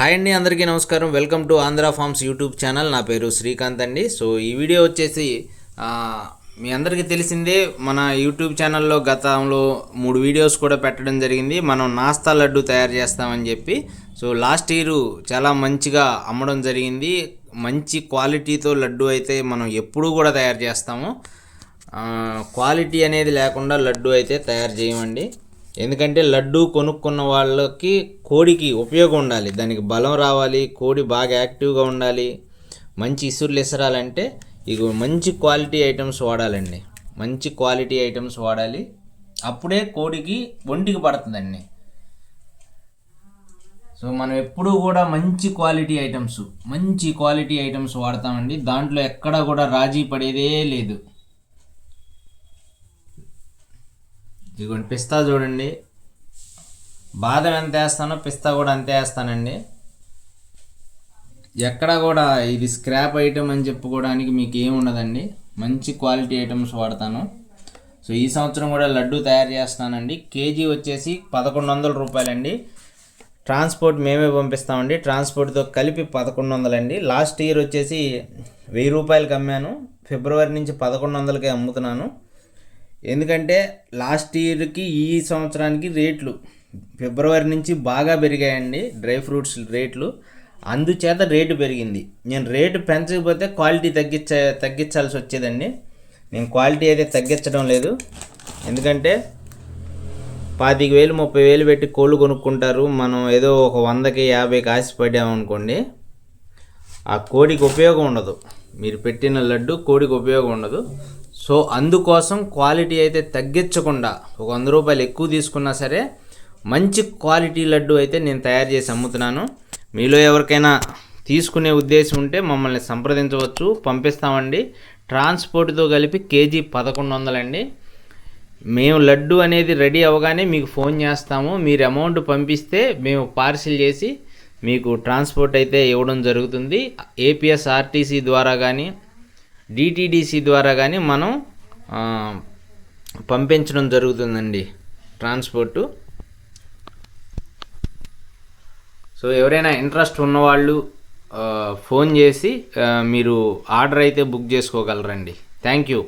Hi అండి అందరికీ నమస్కారం. Welcome to Andhra farms YouTube channel. నా పేరు శ్రీకాంత్ అండి. సో ఈ వీడియో వచ్చేసి మీ అందరికీ తెలిసిందే మన యూట్యూబ్ ఛానల్లో గతంలో మూడు వీడియోస్ కూడా పెట్టడం జరిగింది. మనం నాస్తా లడ్డు తయారు చేస్తామని చెప్పి. సో లాస్ట్ ఇయర్ చాలా మంచిగా అమ్మడం జరిగింది. మంచి క్వాలిటీతో లడ్డు అయితే మనం ఎప్పుడూ కూడా తయారు చేస్తాము. క్వాలిటీ అనేది లేకుండా లడ్డు అయితే తయారు చేయమండి. ఎందుకంటే లడ్డు కొనుక్కున్న వాళ్ళకి కోడికి ఉపయోగం ఉండాలి. దానికి బలం రావాలి కోడి బాగా యాక్టివ్గా ఉండాలి. మంచి ఇసురులు ఇసరాలంటే ఇక మంచి క్వాలిటీ ఐటమ్స్ వాడాలండి. మంచి క్వాలిటీ ఐటమ్స్ వాడాలి. అప్పుడే కోడికి ఒంటికి పడుతుందండి. సో మనం ఎప్పుడూ కూడా మంచి క్వాలిటీ ఐటమ్స్ మంచి క్వాలిటీ ఐటమ్స్ వాడతామండి. దాంట్లో ఎక్కడా కూడా రాజీ పడేదే లేదు. ఇదిగోండి పిస్తా చూడండి. బాదం ఎంత వేస్తానో పిస్తా కూడా అంతే వేస్తానండి. ఎక్కడ కూడా ఇది స్క్రాప్ ఐటెం అని చెప్పుకోవడానికి మీకు ఏమి ఉండదండి. మంచి క్వాలిటీ ఐటమ్స్ వాడతాను. సో ఈ సంవత్సరం కూడా లడ్డు తయారు చేస్తానండి. కేజీ వచ్చేసి పదకొండు వందల రూపాయలండి. ట్రాన్స్పోర్ట్ మేమే పంపిస్తామండి. ట్రాన్స్పోర్ట్తో కలిపి పదకొండు వందలండి లాస్ట్ ఇయర్ వచ్చేసి వెయ్యి రూపాయలకి అమ్మాను. ఫిబ్రవరి నుంచి పదకొండు వందలకే అమ్ముతున్నాను. ఎందుకంటే లాస్ట్ ఇయర్కి ఈ సంవత్సరానికి రేట్లు ఫిబ్రవరి నుంచి బాగా పెరిగాయండి డ్రై ఫ్రూట్స్ రేట్లు. అందుచేత రేటు పెరిగింది. నేను రేటు పెంచకపోతే క్వాలిటీ తగ్గించ తగ్గించాల్సి వచ్చేదండి. నేను క్వాలిటీ అయితే తగ్గించడం లేదు. ఎందుకంటే పాతిక వేలు ముప్పై వేలు పెట్టి కోళ్ళు కొనుక్కుంటారు. మనం ఏదో ఒక వందకి యాభైకి ఆశపడ్డామనుకోండి ఆ కోడికి ఉపయోగం ఉండదు. మీరు పెట్టిన లడ్డు కోడికి ఉపయోగం ఉండదు. సో అందుకోసం క్వాలిటీ అయితే తగ్గించకుండా ఒక వంద రూపాయలు ఎక్కువ తీసుకున్నా సరే మంచి క్వాలిటీ లడ్డు అయితే నేను తయారు చేసి అమ్ముతున్నాను. మీలో ఎవరికైనా తీసుకునే ఉద్దేశం ఉంటే మమ్మల్ని సంప్రదించవచ్చు పంపిస్తామండి. ట్రాన్స్పోర్ట్తో కలిపి కేజీ పదకొండు వందలండి. మేము లడ్డు అనేది రెడీ అవ్వగానే మీకు ఫోన్ చేస్తాము. మీరు అమౌంట్ పంపిస్తే మేము పార్సిల్ చేసి మీకు ట్రాన్స్పోర్ట్ అయితే ఇవ్వడం జరుగుతుంది. ఏపీఎస్ ఆర్టీసీ ద్వారా కానీ డిటీడీసీ ద్వారా కానీ మనం పంపించడం జరుగుతుందండి. ట్రాన్స్పోర్టు. సో ఎవరైనా ఇంట్రెస్ట్ ఉన్నవాళ్ళు ఫోన్ చేసి మీరు ఆర్డర్ అయితే బుక్ చేసుకోగలరండి. Thank you.